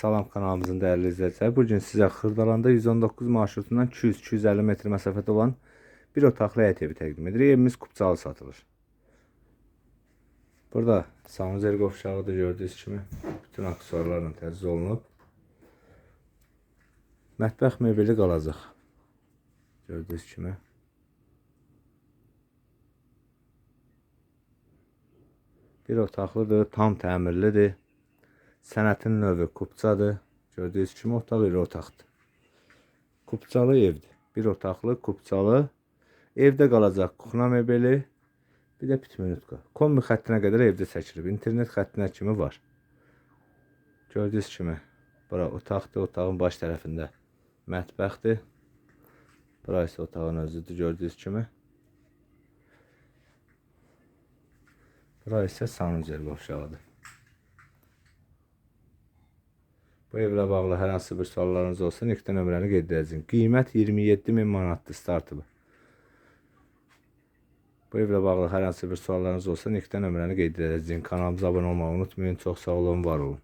Salam kanalımızın değerli izleyiciler. Bugün size Xırdalanda 119 marşrutundan 200-250 metre mesafede olan bir otaqlı həyət evi təqdim edirik. Evimiz Kupçalı satılır. Burada sanuzel qovşağı da gördüyünüz kimi bütün aksesuarlarla təchiz olunub. Mətbəx mebeli qalacaq. Gördüyünüz kimi. Bir otaqlıdır, tam təmirlidir. Sənətin növü kupçadır. Gördüyünüz kimi otaq iri otaqdır. Kupçalı evdir. Bir otaqlı kupçalı evdə qalacaq kuxna mebeli, bir də pitminutka. Kombi xəttinə qədər evdə çəkilib. İnternet xəttinə kimi var. Gördüyünüz kimi bura otaqdır. Otağın baş tərəfində mətbəxdir. Bura isə otağın özüdür gördüyünüz kimi. Bura isə sanuzel qovşağıdır. Bu evlə bağlı hər hansı bir suallarınız olsa nöqtə nömrəni qeyd edəcəm. Qiymət 27 min manatdır startı. Bu evlə bağlı hər hansı bir suallarınız olsa nöqtə nömrəni qeyd edəcəm. Kanalımıza abunə olmağı unutmayın. Çox sağ olun, var olun.